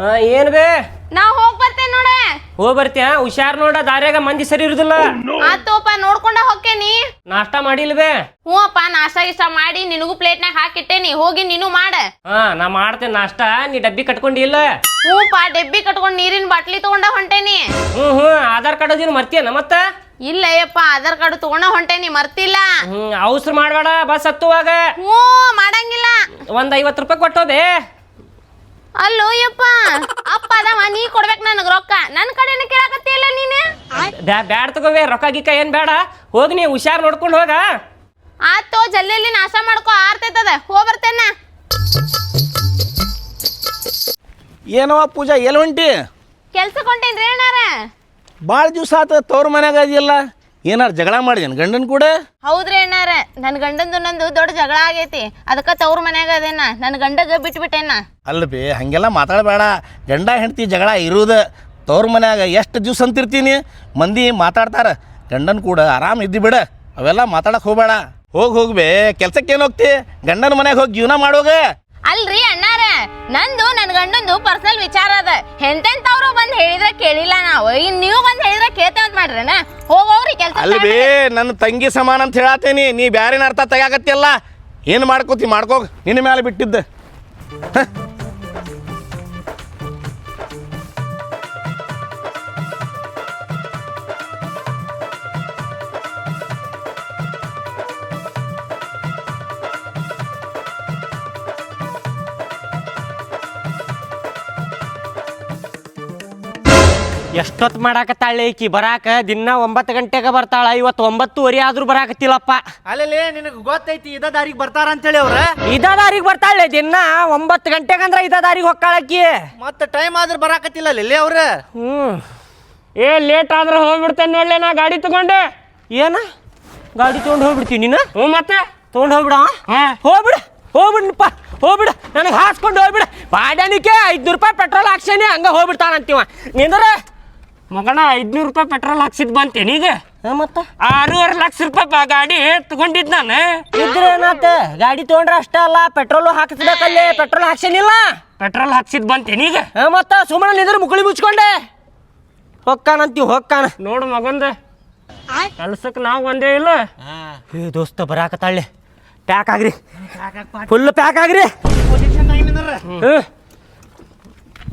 ಹಾ ಏನ್ ಬೇ? ನಾ ಹೋಗ್ ಬರ್ತೇನೆ ನೋಡ. ಹೋಗ್ ಬರ್ತೀಯ? ಹುಷಾರ್ ನೋಡ ದಾರ್ಯಾಗ ಮಂದಿ ಸರಿ ಇರುದಿಲ್ಲ. ಆತೋಪ ನೋಡ್ಕೊಂಡ ಹೊಕ್ಕೇನಿ ನಾಷ್ಟಾ ಮಾಡಿಲ್ ಬೇ? ಹ್ಞೂ ಅಪ್ಪ ನಾಷ್ಟ ಇಷ್ಟ ಮಾಡಿ ನಿನಗೂ ಪ್ಲೇಟ್ನಾಗ ಹಾಕಿಟ್ಟೇನಿ ಹೋಗಿ ನೀನು ಮಾಡ. ಹಾ ನಾ ಮಾಡ್ತೇನೆ ನಾಷ್ಟಾ. ನೀ ಡಬ್ಬಿ ಕಟ್ಕೊಂಡಿಲ್ಲ? ಹ್ಞೂಪ್ಪ ಡಬ್ಬಿ ಕಟ್ಕೊಂಡ್ ನೀರಿನ ಬಾಟ್ಲಿ ತಗೊಂಡ ಹೊಂಟೇನಿ ಹ್ಮ್ ಹ್ಮ್. ಆಧಾರ್ ಕಾರ್ಡ್ ಅದಿನ ಮರ್ತಿಯನ ಮತ್ತ? ಇಲ್ಲ ಅಯ್ಯಪ್ಪ ಆಧಾರ್ ಕಾರ್ಡ್ ತಗೊಂಡ ಹೊಂಟೇನಿ ಮರ್ತಿಲ್ಲ. ಹ್ಮ್ ಅವಸರ ಮಾಡ್ಬೇಡ ಬಸ್ ಹತ್ತುವಾಗ. ಹ್ಞೂ ಮಾಡಂಗಿಲ್ಲ. ಒಂದ್ ಐವತ್ ರೂಪಾಯಿ ಕೊಟ್ಟೋದೆ. ಅಲ್ಲೋ ಯಪ್ಪ ಅಪ್ಪ ಅದವ ನೀ ಕೊಡ್ಬೇಕು ನನಗೆ ರೊಕ್ಕ. ನನ್ನ ಕಡೆನ ಕೇಳಕತ್ತಿಲ್ಲ ನೀನೆ? ಬ್ಯಾಡ್ ತಗೋವೆ ರೊಕ್ಕ ಗಿಕ್ಕ ಏನ್ ಬೇಡ ಹೋಗಿ ನೀ ಹುಷಾರ್ ನೋಡ್ಕೊಂಡು ಹೋಗ. ಆತೋ ಜಲ್ದಿ ನಾಶ ಮಾಡ್ಕೋ ಆರ್ತೈತದ. ಹೋಗ್ ಬರ್ತೇನ. ಏನವ ಪೂಜಾ ಎಲ್ಲಿ ಹೊಂಟಿ? ಕೆಲ್ಸಕ್ಕೆ ಹೊಂಟೇನ್ರಿ ಅಣ್ಣಾರ? ಭಾಳ ದಿವಸ ಆತ ತವ್ರ ಮನ್ಯಾಗ ಅದಿಯಲ್ಲ ಏನಾರು ಜಗಳ ಮಾಡಿದೇನು ಗಂಡನ ಕೂಡ? ಹೌದ್ರಿ ಅಣ್ಣಾರ. ನನ್ನ ಗಂಡಂದು ನಂದು ದೊಡ್ಡ ಜಗಳ ಆಗೈತಿ. ಅದಕ್ಕ ತವ್ರ ಮನ್ಯಾಗ ಅದೇನ. ನನ್ನ ಗಂಡಗ ಬಿಟ್ಬಿಟ್ಟೇನ. ಅಲ್ಲ ಬೇ ಹಾಗೆಲ್ಲ ಮಾತಾಡಬೇಡ. ಗಂಡ ಹೆಂಡತಿ ಜಗಳ ಇರುವುದು. ತವ್ರ ಮನ್ಯಾಗ ಎಷ್ಟು ದಿವ್ಸ ಅಂತಿರ್ತೀನಿ? ಮಂದಿ ಮಾತಾಡ್ತಾರ. ಗಂಡನ ಕೂಡ ಆರಾಮ್ ಇದ್ದು ಬಿಡ. ಅವೆಲ್ಲ ಮಾತಾಡಕ್ ಹೋಗ್ಬೇಡ. ಹೋಗಿ ಹೋಗ್ಬೇ ಕೆಲ್ಸಕ್ಕೆ ಏನು ಹೋಗ್ತಿ? ಗಂಡನ ಮನ್ಯಾಗ ಹೋಗಿ ಜೀವನ ಮಾಡೋಗ? ಅಲ್ರಿ ಅಣ್ಣಾರ ನಂದು ನನ್ನ ಗಂಡಂದು ಪರ್ಸನಲ್ ವಿಚಾರ ಅದ. ಹೆಂತೆಂತವ್ರು ಬಂದ್ ಹೇಳಿದ್ರೆ ಕೇಳಿಲ್ಲ ನಾವು. ಇನ್ ನೀವು ಬಂದ್ ಹೇಳಿದ್ರೆ ಕೇಳ್ತೇವೆ ಅಂತ ಮಾಡ್ರೇನ ಹೋಗೋರಿ ಕೆಲಸ ಅಲ್ಲ ಬೇ ನನ್ನ ತಂಗಿ ಸಮಾನ ಅಂತ ಹೇಳತ್ತೇನಿ ನೀ ಬ್ಯಾರಿನ ಅರ್ಥ ತೆಗಾಕತ್ತಿಯಲ್ಲ ಏನು ಮಾಡ್ಕೋತಿ? ಮಾಡ್ಕೋ ನಿನ್ನ ಮೇಲೆ ಬಿಟ್ಟಿದ್ದ. ಎಷ್ಟೊತ್ತು ಮಾಡಾಕತ್ತಾಳೆ ಈಕಿ ಬರಾಕ? ದಿನ ಒಂಬತ್ತು ಗಂಟೆಗೆ ಬರ್ತಾಳ. ಇವತ್ತು ಒಂಬತ್ತುವರೆ ಆದ್ರೂ ಬರಾಕತ್ತಿಲ್ಲಪ್ಪ. ಅಲ್ಲಲ್ಲಿ ನಿನಗೆ ಗೊತ್ತೈತಿ ಇದ ದಾರಿಗೆ ಬರ್ತಾರ ಅಂತೇಳಿ ಅವ್ರ? ಇದ ದಾರಿಗೆ ಬರ್ತಾಳೆ. ದಿನ ಒಂಬತ್ತು ಗಂಟೆಗೆ ಅಂದ್ರೆ ಇದ ದಾರಿಗೆ ಹೊಕ್ಕಾಳಕ್ಕಿ ಮತ್ತೆ ಟೈಮ್ ಆದ್ರೆ ಬರಾಕತ್ತಿಲ್ಲ ಅಲ್ಲಿ ಅವ್ರ? ಹ್ಮ್. ಏ ಲೇಟ್ ಆದ್ರೆ ಹೋಗ್ಬಿಡ್ತೇನೆ ನೋಡ್ಲೆ ನಾ ಗಾಡಿ ತಗೊಂಡೆ. ಏನ? ಗಾಡಿ ತಗೊಂಡು ಹೋಗ್ಬಿಡ್ತೀನಿ ನೀನು? ಹ್ಞೂ ಮತ್ತೆ? ತಗೊಂಡು ಹೋಗ್ಬಿಡ ಹೋಗ್ಬಿಡ ಹೋಗ್ಬಿಡ್ನಪ್ಪ ಹೋಗ್ಬಿಡ. ನನಗೆ ಹಾಸ್ಕೊಂಡು ಹೋಗ್ಬಿಡ. ಬಾಡ್ಯಾನಿಕೆ ಐದು ರೂಪಾಯಿ ಪೆಟ್ರೋಲ್ ಹಾಕ್ಸೇನೆ ಹಂಗ ಹೋಗ್ಬಿಡ್ತಾನಂತೀವ. ನಿಂದ್ರ ಮಗನ ಐದ್ನೂರು ರೂಪಾಯಿ ಪೆಟ್ರೋಲ್ ಹಾಕ್ಸಿದ್ ಬಂತೇನಿ ಈಗ ಮತ್ತೆ? ಆರೂವರೆ ಲಕ್ಷ ರೂಪಾಯಿ ಗಾಡಿ ತಗೊಂಡಿದ್ ನಾನು. ಇದ್ರೆ ಏನಾತ? ಗಾಡಿ ತಗೊಂಡ್ರೆ ಅಷ್ಟೇ ಅಲ್ಲ ಪೆಟ್ರೋಲ್ ಹಾಕಿಸ್ಬೇಕಲ್ಲಿ ಪೆಟ್ರೋಲ್ ಹಾಕ್ಸೇನಿಲ್ಲ. ಪೆಟ್ರೋಲ್ ಹಾಕ್ಸಿದ್ ಬಂತೇನಿ ಈಗ ಮತ್ತ ಸುಮ್ಮನೆ ನಿಂದ್ರ ಮುಕುಳಿ ಮುಚ್ಕೊಂಡೆ. ಹೊಕ್ಕಾನಂತೀವಿ ಹೊಕ್ಕಾನ. ನೋಡು ಮಗಂದ. ಕೆಲ್ಸಕ್ಕೆ ನಾವು ಒಂದೇ ಇಲ್ಲ. ಏ ದೋಸ್ತ ಬರಾಕತ್ತಾಳೆ ಪ್ಯಾಕ್ ಆಗ್ರಿ. ಫುಲ್ ಪ್ಯಾಕ್ ಆಗ್ರಿ.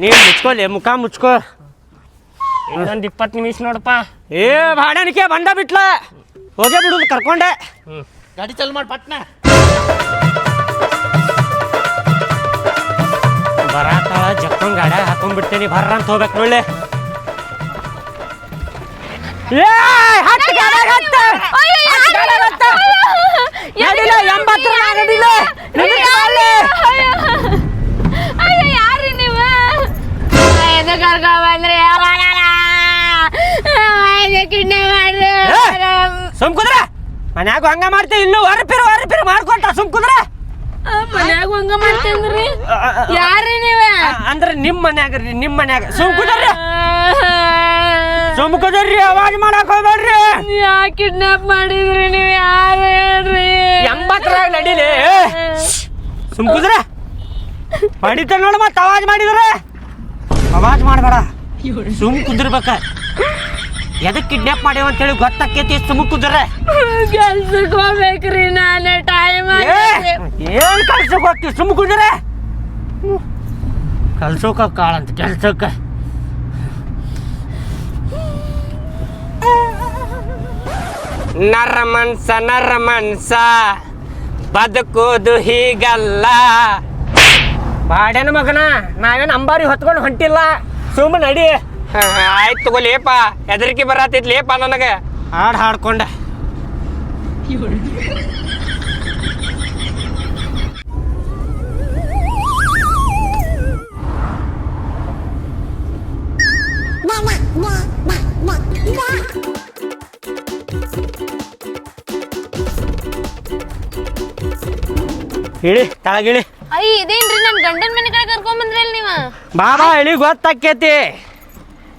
ನೀನು ಮುಚ್ಕೊಳ್ಳಿ ಮುಖ ಮುಚ್ಕೋ. ಇನ್ನೊಂದು ಇಪ್ಪತ್ತು ನಿಮಿಷ ನೋಡಪ್ಪ. ಏ ಬಾಡನಿಕೆ ಬಂಡ ಬಿಟ್ಲ. ಹೋಗೇ ಬಿಡುದು ಕರ್ಕೊಂಡೆ. ಗಾಡಿ ಚಾಲು ಮಾಡಿ ಪಟ್ನ. ಬರಾತಾಳ ಜಕ್ಕೊಂಡ್ ಗಾಡ ಹಾಕೊಂಡ್ಬಿಡ್ತೇನಿ ಬರ್ರ ಅಂತ ಹೋಗ್ಬೇಕು ನೋಡ್ಲೆ. ಏ ಹತ್ತು ಗಾಡ್ಯಾಗ ಹತ್ತು. ಹತ್ತು ಗಾಡ್ಯಾಗ ಹತ್ತು. ನಡಿಲ, ಎಂಬತ್ತರ ಮ್ಯಾಗ್ ನಡಿಲ. ನಡಿ ಬಾರ್ಲೆ. ಅಯ್ಯೋ ಯಾರು ನೀವು? ಎದ ಕರ್ಕೊ ಬಂದ್ರಿ ಕಿಡ್ನಿ ಮಾಡ್ರಿ ಏ, ಸುಮ್ ಕುದ್ರ. ಮನ್ಯಾಗ ಹಂಗ ಮಾಡ್ತೇವೆ ಇನ್ನು ಹೊರಪಿರು ಹೊರಪಿರು ಮಾಡ್ಕೊಂತ ಸುಮ್ ಕುದ್ರ. ಮನ್ಯಾಗ ಹಂಗ ಮಾಡ್ತೇನ್ರಿ ಯಾರ್ರಿ ನೀವ? ಅಂದ್ರೆ ನಿಮ್ ಮನ್ಯಾಗ ರೀ ನಿಮ್ ಮನ್ಯಾಗ. ಸುಮ್ ಸುಮ್ಕುದ್ರಿ ಸುಮ್ ಅವಾಜ್ ಮಾಡಕ್ ಹೋಗ್ಬೇಡ್ರಿ. ಯಾ ಕಿಡ್ನಾಪ್ ಮಾಡಿದ್ರಿ ನೀವ್ ಯಾರು ಹೇಳ್ರಿ? ಎಂಬತ್ತರಾಗ ನಡೀಲಿ. ಸುಮ್ ಕುದ್ರ. ಮಾಡಿತ ನೋಡ ಮತ್ತೆ ಅವಾಜ್ ಮಾಡಿದ್ರೆ. ಅವಾಜ್ ಮಾಡಬೇಡ. ಸುಮ್ ಕುದ್ರಬೇಕ. ಎದಕ್ ಕಿಡ್ನಾಪ್ ಮಾಡ್ಯಾವ ಅಂತೇಳಿ ಗೊತ್ತಾಕೈತಿ? ಸುಮ್ ಕುದ್ರೆ ಕೆಲ್ಸಕ್ಕೆ ಹೋಗ್ಬೇಕ್ರಿ ನಾನು ಟೈಮ್ ಏನ್ ಕೆಲ್ಸಕ್ಕೆ ಹೋಗ್ತಿ ಸುಮ್ ಕುದ್ರೆ ಕಲ್ಸೋಕ ಕಾಳಂತ ಕೆಲ್ಸಕ್ಕ. ನರ ಮನ್ಸ ನರ ಮನ್ಸ. ಬದುಕೋದು ಹೀಗಲ್ಲ. ಬಾಡ್ಯಾನ ಮಗನ ನಾವೇನು ಅಂಬಾರಿ ಹೊತ್ಕೊಂಡು ಹೊಂಟಿಲ್ಲ. ಸುಮ್ಮನೆ ನಡಿ. ಆಯ್ತು ತಗೋಲೇಪ ಹೆದರಿಕೆ ಬರತೈತ್ಲೇಪ ನನಗೆ. ಹಾಡು ಹಾಡ್ಕೊಂಡೆ. ಇಳಿ ಕೆಳಗಿಳಿ. ಅಯ್ಯ ಇದೇನ್ರಿ ನನ್ ಗಂಡನ ಮನೆ ಕಡೆ ಕರ್ಕೊಂಡ್ ಬಂದ್ರಲ್ ನೀವ? ಬಾಬಾ ಇಳಿ ಗೊತ್ತಾಕೇತಿ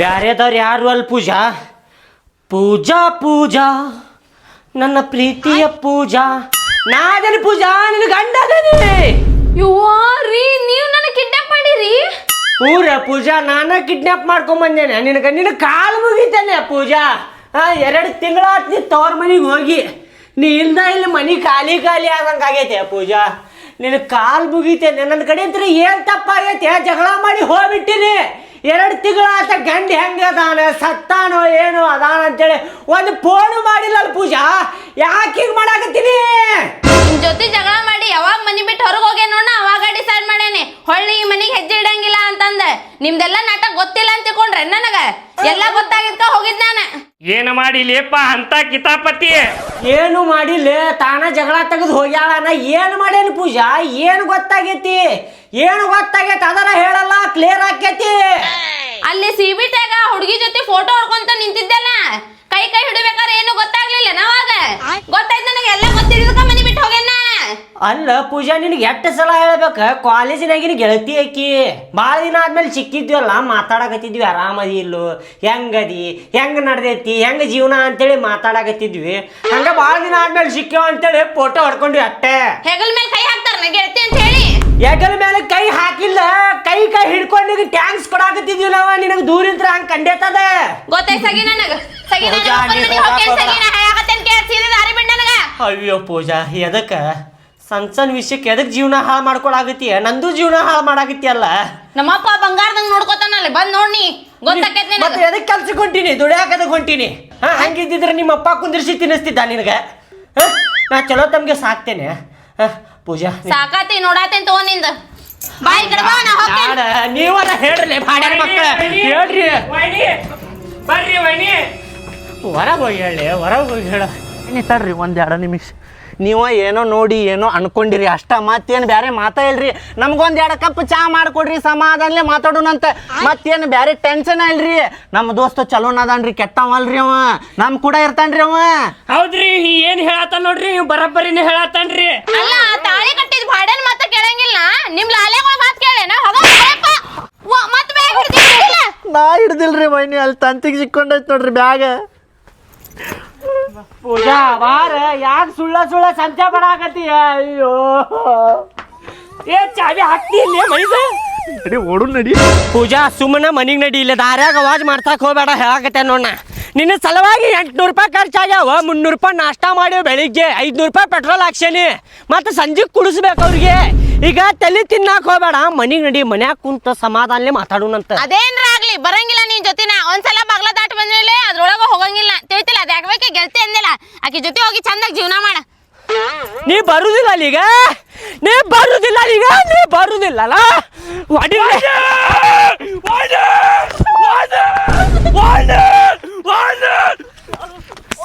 ಬ್ಯಾರೆದವ್ರು ಯಾರು ಅಲ್ ಪೂಜಾ? ಪೂಜಾ ಪೂಜಾ ನನ್ನ ಪ್ರೀತಿಯ ಪೂಜಾ. ನಾದನ ಪೂಜಾ ನಿನ್ನ ಗಂಡ ಯುವರಿ ಯುವಾರಿ ನೀವು ನನ್ನ ಕಿಡ್ನಾಪ್ ಮಾಡಿರಿ? ಊರ ಪೂಜಾ ನಾನ ಕಿಡ್ನಾಪ್ ಮಾಡ್ಕೊಂಡ್ ಬಂದೇನೆ. ನಿನಗ ನಿನ್ನ ಕಾಲು ಮುಗಿತೇನೆ ಪೂಜಾ. ಆ ಎರಡು ತಿಂಗಳಾತ್ ನೀ ತವ್ರ ಮನೆಗೆ ಹೋಗಿ. ನೀ ಇಲ್ದ ಇಲ್ಲಿ ಮನೆ ಖಾಲಿ ಖಾಲಿ ಆದಂಗೆ ಆಗೈತೆ ಪೂಜಾ. ನಿನ್ನ ಕಾಲು ಮುಗಿತೇನೆ. ನನ್ನ ಕಡೆ ಅಂತ ಏನು ತಪ್ಪಾಗೈತೆ? ಜಗಳ ಮಾಡಿ ಹೋಗ್ಬಿಟ್ಟಿನಿ. ಎರಡು ತಿಂಗಳಾತ ಗಂಡ ಹೆಂಗೆ ಅದಾನ? ಸತ್ತಾನೋ ಏನೋ ಅದಾನ ಅಂತೇಳಿ ಒಂದು ಫೋನು ಮಾಡಿಲ್ಲ ಅಲ್ಲ ಪೂಜಾ? ಯಾಕೆ ಹಿಂಗೆ ಮಾಡಾಕತ್ತೀನಿ? ನಿಮ್ ಜೊತೆ ಜಗಳ ಮಾಡಿ ಯಾವಾಗ ಮನಿ ಬಿಟ್ಟು ಹೊರಗೆ ಹೋಗಿ ನೋಡ ಅವಾಗ ಡಿಸೈಡ್ ಮಾಡೇನಿ ಹೊಳ್ಳಿ ಈ ಮನಿಗೆ ಹೆಜ್ಜೆ ಇಡಂಗಿಲ್ಲ ಅಂತಂದ. ನಿಮ್ದೆಲ್ಲ ನಾಟಕ ಗೊತ್ತಿಲ್ಲ ಅಂತ ತಿಳ್ಕೊಂಡ್ರೆ ನನಗ? ಎಲ್ಲ ಗೊತ್ತಾಗಿದ್ಕ ಹೋಗಿದ್ ನಾನು. ಏನು ಮಾಡಿ ಲೇಪ ಅಂತ ಕಿತಾಪತಿ. ಏನು ಮಾಡಿಲ್ಲ? ತಾನ ಜಗಳ ತೆಗೆದು ಹೋಗ್ಯಾಳ ನಾ ಏನು ಮಾಡೇನಿ ಪೂಜಾ? ಏನು ಗೊತ್ತಾಗೈತಿ? ಏನು ಗೊತ್ತಾಗೈತಿ? ಅದರ ಹೇಳಲ್ಲ ಕ್ಲಿಯರ್ ಆಕೈತಿ. ಅಲ್ಲಿ ಸಿ ಬಿ ಟ್ಯಾಗ ಹುಡುಗಿ ಜೊತೆ ಫೋಟೋ ಹೊಡ್ಕೊಂತ ನಿಂತಿದ್ದಲ್ಲ? ಕೈ ಕೈ ಹಿಡಿಬೇಕಾದ್ರೆ ಏನು ಗೊತ್ತಾಗ್ಲಿಲ್ಲ ನಾವಾಗ? ಗೊತ್ತಾಯ್ತು ನನಗೆ ಎಲ್ಲ ಗೊತ್ತಿದ್ದಕ್ಕ ಮನಿ ಬಿಟ್ಟು ಹೋಗ್ಯಾನ. ಅಲ್ಲ ಪೂಜಾ ನಿನಗೆ ಎಷ್ಟು ಸಲ ಹೇಳ್ಬೇಕ? ಕಾಲೇಜಿನಾಗಿನ ಗೆಳತಿ ಆಕಿ. ಭಾಳ ದಿನ ಆದ್ಮೇಲೆ ಸಿಕ್ಕಿದ್ವಲ್ಲ ಮಾತಾಡಕತ್ತಿದ್ವಿ ಆರಾಮದಿ ಇಲ್ಲೋ ಹೆಂಗದಿ ಹೆಂಗ್ ನಡ್ದೈತಿ ಹೆಂಗ ಜೀವನ ಅಂತೇಳಿ ಮಾತಾಡಕತ್ತಿದ್ವಿ. ಹಂಗ ಭಾಳ ದಿನ ಆದ್ಮೇಲೆ ಸಿಕ್ಕೇವ ಅಂತೇಳಿ ಫೋಟೋ ಹೊಡ್ಕೊಂಡ್ವಿ ಅಟ್ಟೆ. ಹೆಗಲ್ ಮೇಲೆ ಕೈ ಹಾಕ್ತಾರ ಗೆಳತಿ ಅಂತ ಹೇಳಿ? ಹೆಗಲ ಮೇಲೆ ಕೈ ಹಾಕಿಲ್ಲ ಕೈ ಕೈ ಹಿಡ್ಕೊಂಡು ಟ್ಯಾಂಕ್ಸ್ ಕೊಡಾಕತ್ತಿದ್ವಿ ನಾವ ನಿನಗೆ ದೂರಿಂತ್ರ ಹಂಗ ಕಂಡೇತದ? ಗೊತ್ತಾಯ್ತು ಸಗಿ ನನಗ. ಸಗಿ ನನಗ ಹೌದಾ? ಒಬ್ಬನ್ ಮನಿಗ್ ನೀವ್ ಹೋಗ್ಯಾನ್ ಹೋಗಾಕ್ ಸಗಿ ನಾ ಹೇಳಾಕತ್ತೇನ್ ಕೇಳ್ ಸೀದಾ ದಾರಿ ಬಿಡ್ ನನಗ. ಅಯ್ಯೋ ಪೂಜಾ ಎದಕ್ಕ? ಸಣ್ ಸಣ್ಣ ವಿಷಯಕ್ಕೆ ಎದಕ್ ಜೀವನ ಹಾಳು ಮಾಡ್ಕೊಳಾಗತ್ತೀಯ ನಂದು ಜೀವನ ಹಾಳು ಮಾಡಾಕತ್ತಿಯಲ್ಲ? ನಮ್ಮಪ್ಪ ಬಂಗಾರದಂಗ್ ನೋಡ್ಕೊತಾನಲ್ಲ ಬಂದ್ ನೋಡ್ನಿ ಗೊತ್ತಾಕೈತಿ ಮತ್ತೆ ನನಗ ಎದಕ್ ಕೆಲ್ಸಕ್ಕೆ ಹೊಂಟೀನಿ? ದುಡಿಯಾಕದಕ್ಕೆ ಹೊಂಟೀನಿ? ಹಾ ಹಂಗಿದ್ದಿದ್ರೆ ನಿಮ್ಮ ಅಪ್ಪ ಕುಂದಿರ್ಸಿ ತಿನ್ನಿಸ್ತಿದ್ದ ನಿನಗೆ? ಹಾ? ನಾ ಚಲೋ ತಮ್ಗೆ ಸಾಕ್ತೇನೆ. ಪೂಜಾ. ಸಾಕಾತಿ ನೋಡಾತೇನ್ ತಗೊಂಡಿಂದ ಬಾಯ್ ಕಡೆ ಬಾ ನಾ ಹೋಗ್ತೇನೆ. ನೀವರ ಹೇಳ್ರಿ ಬಾಡ ಮಕ್ಕಳ ಹೇಳ್ರಿ. ಬರ್ರಿ ವೈನಿ. ಹೊರಗೆ ಹೋಗಿ ಹೇಳಿ ಹೊರಗೆ ಹೋಗಿ ಹೇಳ. ತಡ್ರಿ ಒಂದ್ ಎರಡು ನಿಮಿಷ. ನೀವು ಏನೋ ನೋಡಿ ಏನೋ ಅನ್ಕೊಂಡಿರಿ ಅಷ್ಟ ಮತ್ತೇನು ಬೇರೆ ಮಾತಾ ಇಲ್ರಿ. ನಮ್ಗೊಂದ್ ಎರಡು ಕಪ್ ಚಾ ಮಾಡ್ಕೊಡ್ರಿ ಸಮಾಧಾನಲೆ ಮಾತಾಡೋಣಂತ. ಮತ್ತೇನು ಬೇರೆ ಟೆನ್ಷನ್ ಇಲ್ರಿ. ನಮ್ಮ ದೋಸ್ತ ಚಲೋ ಅದಾನ್ರಿ ಕೆಟ್ಟವಲ್ರಿ ಅವ. ನಮ್ ಕೂಡ ಇರ್ತಾನ್ರಿ ಅವ. ಹೌದ್ರಿ ಏನ್ ಹೇಳತ್ತ ನೋಡ್ರಿ ನೀವು ಬರಬ್ಬರಿನೇ ಹೇಳತ್ತಾನ್ರಿ ಅಲ್ಲ ತಾಳಿ ಕಟ್ಟಿದ ಬಾಡನ್ ಮಾತ ಕೇಳಂಗಿಲ್ಲ. ನಿಮ್ ಲಾಲೆಗಳ ಮಾತ್ ಕೇಳೇನ ಹೋಗ ಮತ್ ಬೇಗ ಹಿಡ್ದಿಲ್ಲ. ನಾ ಹಿಡ್ದಿಲ್ರಿ ಮೈನಿ ಅಲ್ಲಿ ತಂತಿಗೆ ಸಿಕ್ಕೊಂಡೈತ್ ನೋಡ್ರಿ ಬ್ಯಾಗ. ಪೂಜಾ ಬಾರ ಯಾಕೆ ಸುಳ್ಳ ಸುಳ್ಳ ಸಂತೆ ಬಡಾಕತ್ತೀಯ ಅಯ್ಯೋ. ಏ ಚಾವಿ ಹಾಕ್ತಿ ಇಲ್ಲೇ ಮೈದ ನಡಿ ಓಡು ನಡಿ. ಪೂಜಾ ಸುಮ್ಮನೆ ಮನಿಗೆ ನಡಿ ಇಲ್ಲ ದಾರ್ಯಾಗ ಅವಾಜ್ ಮಾಡ್ತಾಕ ಹೋಗ್ಬೇಡ ಹೇಳಕತ್ತೆ ನೋಡ ನಿನ್ನ ಸಲುವಾಗಿ ಎಂಟ್ನೂರು ರೂಪಾಯಿ ಖರ್ಚಾಗ್ಯಾವ ಮುನ್ನೂರು ರೂಪಾಯಿ ನಾಷ್ಟ ಮಾಡ್ಯಾವ ಬೆಳಿಗ್ಗೆ ಐದ್ನೂರು ರೂಪಾಯಿ ಪೆಟ್ರೋಲ್ ಹಾಕ್ಸೇನಿ. ಮತ್ತೆ ಸಂಜೆಗ್ ಕುಡಿಸ್ಬೇಕು ಅವ್ರಿಗೆ. ಈಗ ತಲೆ ತಿನ್ನಾಕ ಹೋಗ್ಬೇಡ. ಮನಿಗೆ ನಡಿ ಮನ್ಯಾಗ ಕುಂತ ಸಮಾಧಾನಲೆ ಮಾತಾಡೋಣಂತ. ಅದೇನ್ರ ಆಗ್ಲಿ ಬರಂಗಿಲ್ಲ ನಿನ್ ಜೊತೆನ. ಒಂದ್ಸಲ ಬಾಗ್ಲ ದಾಟ್ ಬಂದ್ಮೇಲೆ ಅದ್ರೊಳಗ ಹೋಗಂಗಿಲ್ಲ. ತಿಳಿತಿಲ್ಲ ಅದ್ ಯಾಕೆ ಗೆಲ್ತಿ ಅಂದಿಲ್ಲ. ಆಕಿ ಜೊತೆ ಹೋಗಿ ಚಂದಾಗಿ ಜೀವನ ಮಾಡ. ನೀ ಬರುದಿಲ್ಲ ಅಲ್ಲಿಗ ನೀ ಬರುದಿಲ್ಲ ಅಲ್ಲಿಗ ನೀ ಬರುದಿಲ್ಲಲ್ಲ ಹೊಡಿಲೆ.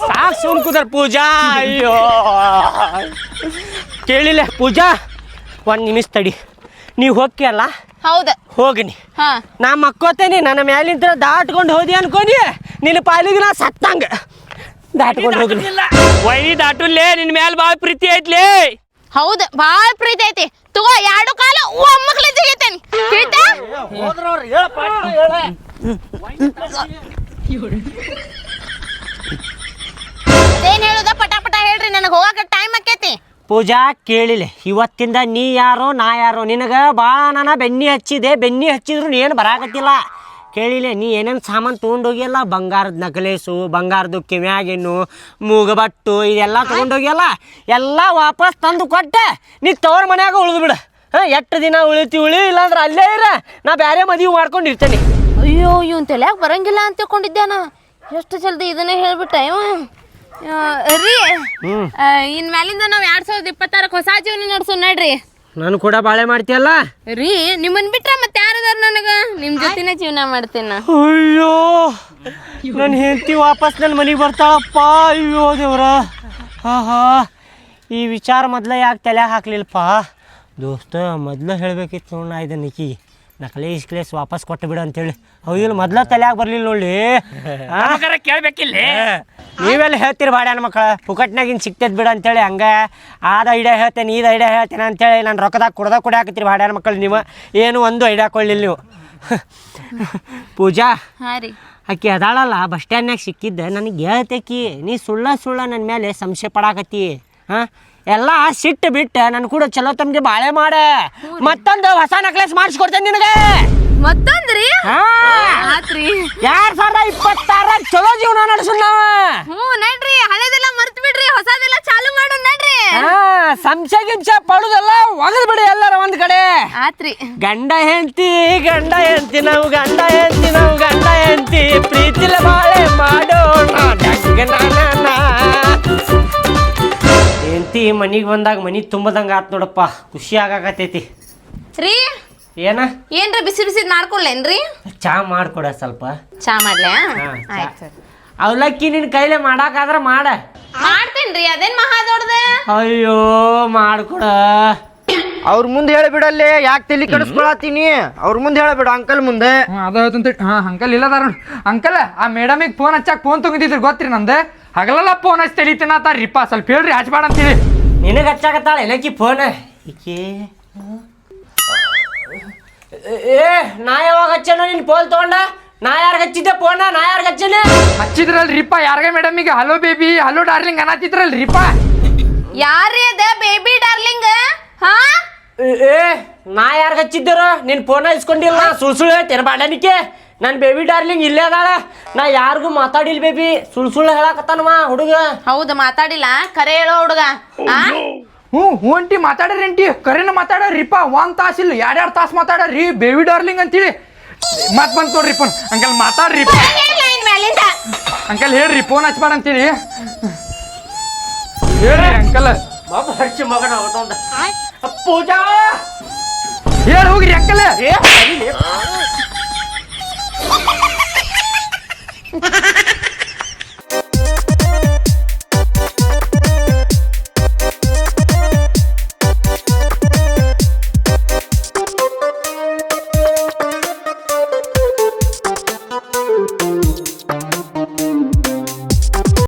ಸಾಕ್ ಸುಮ್ ಕುದರ್ ಪೂಜಾ ಅಯ್ಯೋ. ಕೇಳಿಲ್ಲ ಪೂಜಾ? ಒಂದ್ ನಿಮಿಷ ತಡಿ. ನೀವು ಅಲ್ಲ? ಹೌದ. ಹೋಗಿನಿ. ಹಾ. ನಾ ಮಕ್ಕೋತೇನಿ ನನ್ನ ಮ್ಯಾಲಿಂದ ದಾಟ್ಕೊಂಡು ಹೋದಿ ಅನ್ಕೋನಿ ನಿನ್ನ ಪಾಲಿಗೆ ನಾ ಸತ್ತಂಗ. ದಾಟ್ಕೊಂಡು ಹೋಗಿನಿ. ವೈ ದಾಟುಲ್ಲೇ ನಿನ್ನ ಮ್ಯಾಲ ಭಾಳ ಪ್ರೀತಿ ಐತ್ಲೇ. ಹೌದ ಬಾಳ ಪ್ರೀತಿ ಐತಿ. ತಗೋ ಎರಡು ಕಾಲ ಒಮ್ಮಕ್ಳ ಜಿಗಿತೇನಿ ಅದೇನ್ ಹೇಳುದ? ಪಟ ಪಟ ಹೇಳ್ರಿ ನನಗೆ ಹೋಗಾಕ ಟೈಮ್ ಆಕೈತಿ ಪೂಜಾ ಕೇಳಿಲ್ಲ ಇವತ್ತಿಂದ ನೀ ಯಾರೋ, ನಾ ಯಾರೋ, ನಿನಗೆ ಭಾಳ ನಾನು ಬೆನ್ನಿ ಹಚ್ಚಿದೆ, ಬೆನ್ನಿ ಹಚ್ಚಿದ್ರು ಏನು ಬರಾಕತ್ತಿಲ್ಲ. ಕೇಳಿಲ್ಲ ನೀ ಏನೇನು ಸಾಮಾನು ತೊಗೊಂಡೋಗಿಯಲ್ಲ? ಬಂಗಾರದ ನಕಲೇಸು, ಬಂಗಾರದ್ದು ಕಿವ್ಯಾಗಿನ್ನು ಮೂಗಬಟ್ಟು, ಇದೆಲ್ಲ ತೊಗೊಂಡೋಗಿಯಲ್ಲ? ಎಲ್ಲ ವಾಪಸ್ ತಂದು ಕೊಟ್ಟೆ. ನೀ ತವ್ರ ಮನ್ಯಾಗ ಉಳಿದು ಬಿಡು. ಹಾಂ, ಎಷ್ಟು ದಿನ ಉಳಿತಿ, ಉಳಿ ಇಲ್ಲಾಂದ್ರೆ ಅಲ್ಲೇ ಇರ. ನಾ ಬೇರೆ ಮದುವೆ ಮಾಡ್ಕೊಂಡಿರ್ತೇನೆ ಅಯ್ಯೋ, ಇವನ್ ತಲೆಯಾಗ ಬರಂಗಿಲ್ಲ ಅಂತ ತಿಳ್ಕೊಂಡಿದ್ದೆ ನಾ. ಎಷ್ಟು ಜಲ್ದಿ ಇದನ್ನೇ ಹೇಳ್ಬಿಟ್ಟ, ಇವ. ರೀ ಆ, ಇನ್ ಮ್ಯಾಲಿಂದ ನಾವ್ ಎರಡ್ ಸಾವಿರದ ಇಪ್ಪತ್ತಾರಕ್ಕೆ ಹೊಸ ಜೀವನ ನಡ್ಸೋಣ ನಡ್ರಿ. ನಾನು ಕೂಡ ಬಾಳೆ ಮಾಡ್ತೀಯಲ್ಲ? ರೀ ನಿಮ್ಮನ್ ಬಿಟ್ರ ಮತ್ತೆ ಯಾರದಾರ ನನಗ? ನಿಮ್ ಜೊತೆನೇ ಜೀವನ ಮಾಡ್ತೇನೆ ನಾ. ಅಯ್ಯೋ ನನ್ನ ಹೆಂಡತಿ ವಾಪಸ್ ನನ್ನ ಮನೆಗೆ ಬರ್ತಾಳಪ್ಪ. ಅಯ್ಯೋ ದೇವ್ರ. ಹಾ ಹಾ ಈ ವಿಚಾರ ಮೊದಲೇ ಯಾಕೆ ತಲೆ ಹಾಕ್ಲಿಲ್ಲಪ್ಪ ದೋಸ್ತ ಮೊದಲು ಹೇಳ್ಬೇಕಿತ್ತು ನೋಡ ಇದನ್ನ ಈಕಿ. ನಕಲಿ ಇಸ್ಕ್ಲೇಸ್ ವಾಪಸ್ ಕೊಟ್ಟು ಬಿಡು ಅಂತೇಳಿ. ಅವು ಇಲ್ಲಿ ಮೊದ್ಲ ತಲೆಯಾಗ ಬರ್ಲಿಲ್ಲ ನೋಡಿ ಕೇಳ್ಬೇಕಿಲ್ಲ? ನೀವೆಲ್ಲ ಹೇಳ್ತೀರಿ ಬಾಡ್ಯಾನ ಮಕ್ಕಳ ಪುಕಟ್ನಾಗಿನ್ ಬಿಡ ಬಿಡು ಅಂತೇಳಿ ಹಂಗೆ. ಆದ ಐಡಿಯಾ ಹೇಳ್ತೇನೆ ಇದು ಐಡಿಯಾ ಹೇಳ್ತೇನೆ ಅಂತೇಳಿ ನಾನು ರೊಕ್ಕದಾಗ ಕುಡ್ದಾಗ ಕುಡಿ ಹಾಕತ್ತೀರಿ ಬಾಡ್ಯಾನ ಮಕ್ಕಳು ನೀವು. ಏನು ಒಂದು ಐಡಿಯಾ ಕೊಳ್ಳಿಲ್ಲ ನೀವು. ಪೂಜಾ ಆಕೆ ಅದಾಳಲ್ಲ ಬಸ್ ಸ್ಟ್ಯಾಂಡ್ನಾಗ ಸಿಕ್ಕಿದ್ದೆ. ನನಗೆ ಹೇಳ್ತೇಕಿ ನೀ ಸುಳ್ಳ ಸುಳ್ಳ ನನ್ನ ಮೇಲೆ ಸಂಶಯ ಪಡಾಕತ್ತಿ. ಹಾಂ? ಎಲ್ಲ ಸಿಟ್ಟು ಬಿಟ್ಟು ನನ್ನ ಕೂಡ ಚಲೋ ತಮ್ಗೆ ಬಾಳೆ ಮಾಡ. ಮತ್ತೊಂದು ಹೊಸ ನಕ್ಲೆಸ್ ಮಾಡಿಸ್ಕೊಡ್ತೇನೆ ನಿನಗೆ. ಮತ್ತೊಂದ್ರಿ? ಹಾಂ. ಎರಡ್ ಸಾವಿರದ ಇಪ್ಪತ್ತಾರ? ಚಲೋ ಜೀವನ ನಡೆಸೋಣ ನಾವ. ಹ್ಞೂ ನಡ್ರಿ. ಹಳೆದೆಲ್ಲ ಮರ್ತ್ ಬಿಡ್ರಿ. ಹೊಸದೆಲ್ಲ ಚಾಲು ಮಾಡೋಣ ನಡ್ರಿ. ಸಂಶಯ ಗಿಂಶ ಪಡುದಲ್ಲ ಒಗದ್ ಬಿಡಿ ಎಲ್ಲರ ಒಂದ್ ಕಡೆ. ಆತ್ರಿ. ಗಂಡ ಹೆಂಡತಿ ಗಂಡ ಹೆಂಡತಿ ನಾವು ಗಂಡ ಹೆಂಡತಿ ನಾವು ಗಂಡ ಹೆಂಡತಿ. ಪ್ರೀತಿಲ ಬಾಳೆ ಮಾಡೋಣ ಹೆಂಡತಿ ಮನಿಗೆ ಬಂದಾಗ ಮನಿ ತುಂಬದಂಗ ಆತ್ ನೋಡಪ್ಪ. ಖುಷಿ ಆಗಾಕತೈತಿ ರೀ ಏನ? ಏನ್ರ ಬಿಸಿ ಬಿಸಿ ಮಾಡ್ಕೊಡ್ಲೇನ್ರಿ? ಚಾ ಮಾಡ್ಕೊಡ ಸ್ವಲ್ಪ. ಚಾ ಚಾ. ಆಯ್ತು ಅವಲಕ್ಕಿ ನಿನ್ ಕೈಲೇ ಮಾಡಾಕಾದ್ರ ಮಾಡ. ಮಾಡ್ತೇನ್ರಿ ಅದೇನ್ ಮಹಾ ದೊಡ್ಡದ ಅಯ್ಯೋ ಮಾಡ್ಕೊಡ. ಅವ್ರ ಮುಂದೆ ಹೇಳಿಬಿಡಲ್ಲಿ ಯಾಕೆ ತಲೆ ಕೆಡಿಸ್ಕೊಳತ್ತೀನಿ? ಅವ್ರ ಮುಂದೆ ಹೇಳಿಬಿಡು ಅಂಕಲ್ ಮುಂದೆ. ಅದು ಹೇಳ್ತಂತ ಹಾಂ ಅಂಕಲ್ ಇಲ್ಲದಾರ ನೋಡಿ. ಅಂಕಲ್ ಆ ಮೇಡಮಿಗೆ ಫೋನ್ ಹಚ್ಚಾಕ ಫೋನ್ ತೊಗೊಂಡಿದ್ರು ಗೊತ್ತ್ರಿ ನಂದು? ಹಗಲೆಲ್ಲ ಫೋನ್ ಹಚ್ಚಿ ತೆಲಿತೀನತ್ತಾರ್ರಿಪ್ಪ ಸ್ವಲ್ಪ ಹೇಳ್ರಿ ಹಚ್ಬೇಡ ಅಂತೇಳಿ ನಿನಗೆ ಹಚ್ಚಾಕತ್ತಾಳ ಏನಕ್ಕಿ ಫೋನ್ ಈಕೆ. ಏ ನಾ ಯಾವಾಗ ಹಚ್ಚೇನೋ ನಿನ್ ಫೋನ್ ತಗೊಂಡ? ನಾ ಯಾರಿಗೆ ಹಚ್ಚಿದ್ದೆ ಫೋನ ನಾ ಯಾರಿಗೆ ಹಚ್ಚೇನೆ? ಹಚ್ಚಿದ್ರಲ್ರಿಪ್ಪ ಯಾರ್ಗ ಮೇಡಮಿಗೆ ಹಲೋ ಬೇಬಿ ಹಲೋ ಡಾರ್ಲಿಂಗ್ ಅನ್ನತ್ತಿದ್ರಲ್ರಿಪ್ಪ ಯಾರ್ರೀ ಅದ ಬೇಬಿ ಡಾರ್ಲಿಂಗ್ ಹಾ? ಏ- ಏ ನಾ ಯಾರಿಗೆ ಹಚ್ಚಿದ್ದಾರೋ? ನಿನ್ ಫೋನ ಇಸ್ಕೊಂಡಿಲ್ಲ ಸುಳ್ ಸುಳ್ಳು ಹೇಳ್ತೇನೆ. ಬಾಡನಿಕೆ ನನ್ನ ಬೇಬಿ ಡಾರ್ಲಿಂಗ್ ಇಲ್ಲೇ ಅದಾಳ. ನಾ ಯಾರಿಗೂ ಮಾತಾಡಿಲ್ಲ ಬೇಬಿ ಸುಳ್ ಸುಳ್ಳು ಹೇಳಕತ್ತಾನವ ಹುಡುಗ. ಹೌದು ಮಾತಾಡಿಲ್ಲ. ಕರೆ ಹೇಳೋ ಹುಡುಗ. ಆ? ಹ್ಞೂ ಹ್ಞೂ ಅಂಟಿ ಮಾತಾಡ್ರಿ ಕರೆನ ಮಾತಾಡ್ರಿಪ್ಪ ಒಂದು ತಾಸು ಇಲ್ಲ ಎರಡೆರಡು ತಾಸು ಮಾತಾಡ್ರಿ. ಬೇಬಿ ಡಾರ್ಲಿಂಗ್ ಅಂತೇಳಿ ಮತ್ ಬಂದ್ ನೋಡ್ರಿ ಫೋನ್ ಅಂಕಲ್ ಮಾತಾಡ್ರಿ ಅಂಕಲ್ ಹೇಳ್ರಿ ಫೋನ್ ಹಚ್ಬೇಡ ಅಂತೇಳಿ ಹೇಳ್ರಿ ಅಂಕಲ್. ಪೂಜಾ! ಹೇಳಿ ಹೋಗ್ರಿ ಅಂಕಲ್. ಏ.